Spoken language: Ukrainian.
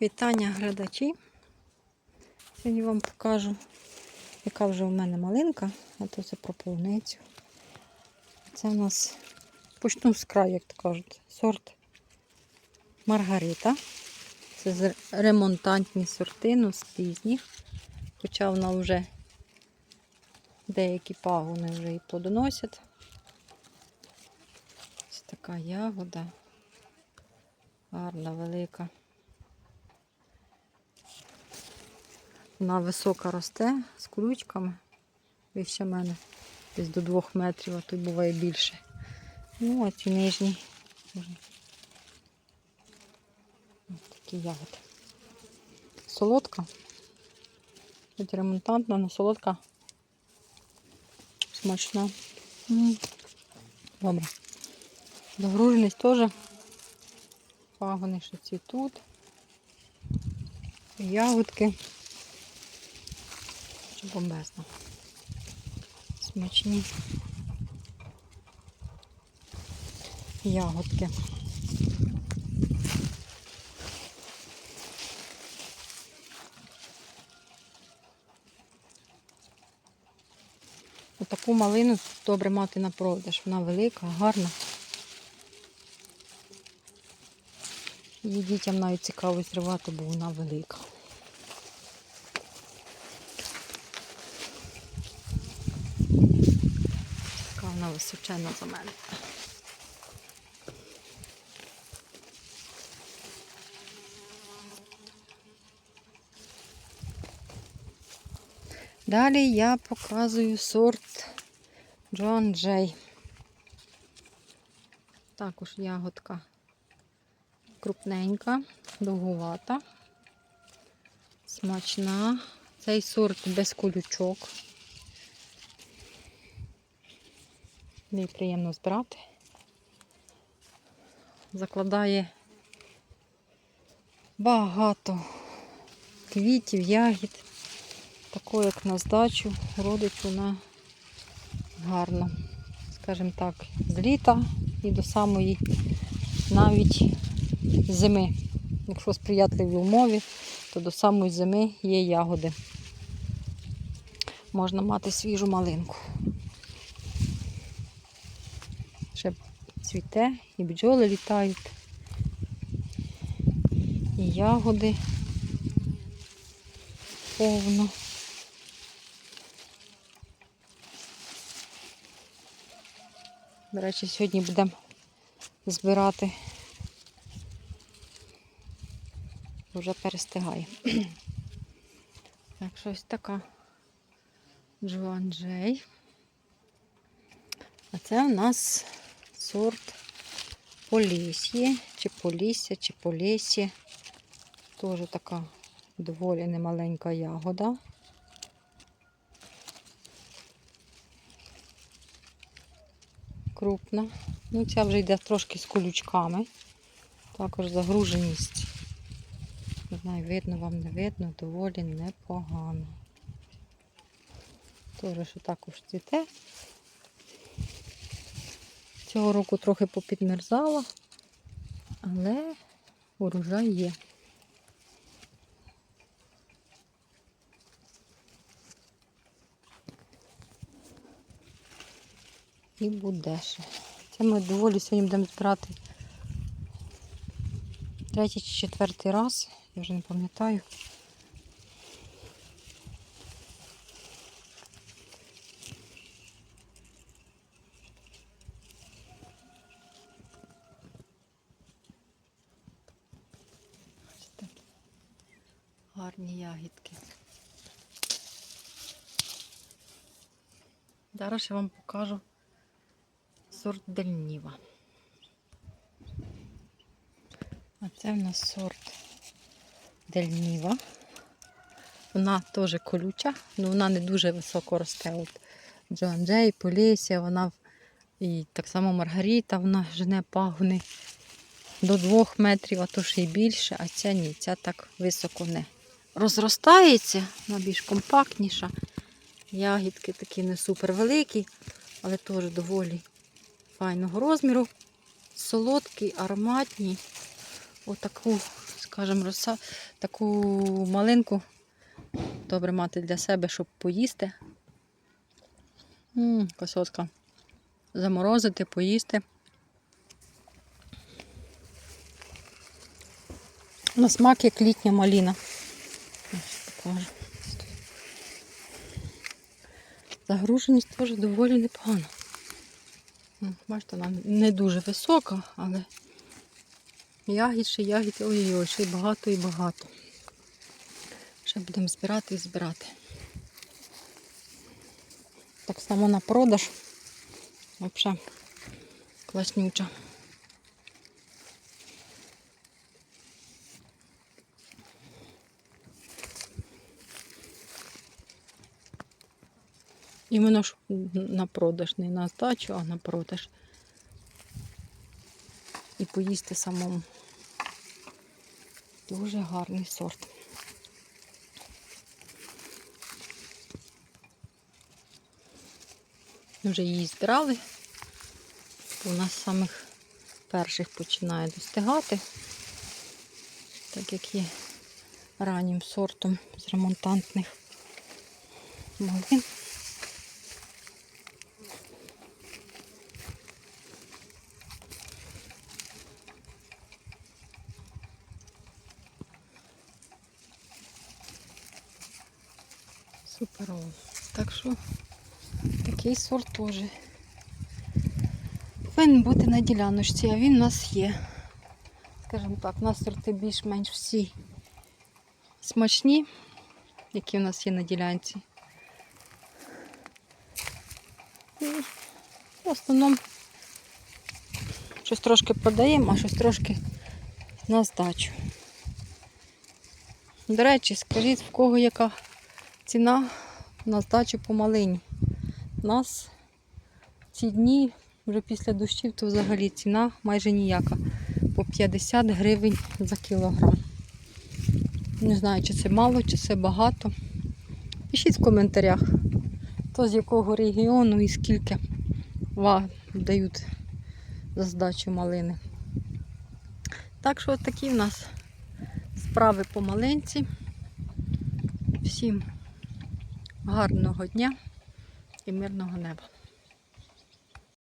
Вітання глядачі. Сьогодні вам покажу, яка вже у мене малинка, а то це про полуницю. Це у нас почну з краю, як то кажуть, сорт Маргарита. Це ремонтантні сорти, ну з пізніх. Хоча вона вже деякі пагони вже і плодоносять. Ось така ягода. Гарна, велика. Вона висока росте з колючками. Вище мене десь до двох метрів, а тут буває більше. Ну, а ці нижні. Ось такі ягоди. Солодка. Хоч ремонтантна, але солодка. Смачна. Добре. Загруженість теж. Пагони ще цвітуть. Ягодки. Бомбезно. Смачні. Ягодки. Отаку малину добре мати на продаж. Вона велика, гарна. Її дітям навіть цікаво зривати, бо вона велика. Така вона височена за мене. Далі я показую сорт Джон Джей. Також ягодка крупненька, довгувата, смачна. Цей сорт без колючок. Мені приємно збирати. Закладає багато квітів, ягід. Таку, як на здачу, родить вона гарно. Скажімо так, з літа і до самої навіть зими. Якщо сприятливі умови, то до самої зими є ягоди. Можна мати свіжу малинку. Ще цвіте, і бджоли літають, і ягоди повно. До речі, сьогодні будемо збирати. Вже перестигає. Так, щось така Джоан Джей. А це у нас сорт Полісьє, чи Полісся, чи Полісьє. Теж така доволі немаленька ягода. Крупна. Ну, ця вже йде трошки з колючками. Також загруженість. Не знаю, видно вам не видно, доволі непогано. Теж що також цвіте. Цього року трохи попідмерзала, але урожай є. І буде ще. Це ми доволі сьогодні будемо збирати третій чи четвертий раз, я вже не пам'ятаю. Гарні ягідки. Зараз я вам покажу сорт Дельніва. А це в нас сорт Дельніва. Вона теж колюча, але вона не дуже високо росте. От Джоан Джей, Полісся, вона і так само Маргарита, вона жене пагони до 2 метрів, а то ще й більше, а ця ні, ця так високо не розростається, вона більш компактніша. Ягідки такі не супер великі, але теж доволі файного розміру. Солодкі, ароматні. Отаку скажімо, роса, таку малинку добре мати для себе, щоб поїсти. Косотка. Заморозити, поїсти. На смак як літня маліна. Покажу. Загруженість теж доволі непогана. Бачите, вона не дуже висока, але ягід ще ягід, ой-ой-ой, ще й багато і багато. Ще будемо збирати і збирати. Так само на продаж. Взагалі класнюча. Іменно ж на продаж, не на здачу, а на продаж. І поїсти самому. Дуже гарний сорт. Вже її збирали. У нас самих перших починає достигати, так як є раннім сортом з ремонтантних малин. Суперово. Так що такий сорт теж повинен бути на діляночці, а він у нас є. Скажімо так, у нас сорти більш-менш всі смачні, які у нас є на ділянці. І в основному щось трошки продаємо, а щось трошки на здачу. До речі, скажіть, в кого яка ціна на здачу по малині. У нас ці дні, вже після дощів, то взагалі ціна майже ніяка. По 50 гривень за кілограм. Не знаю, чи це мало, чи це багато. Пишіть в коментарях, хто з якого регіону і скільки вам дають за здачу малини. Так що такі в нас справи по малинці. Всім гарного дня і мирного неба.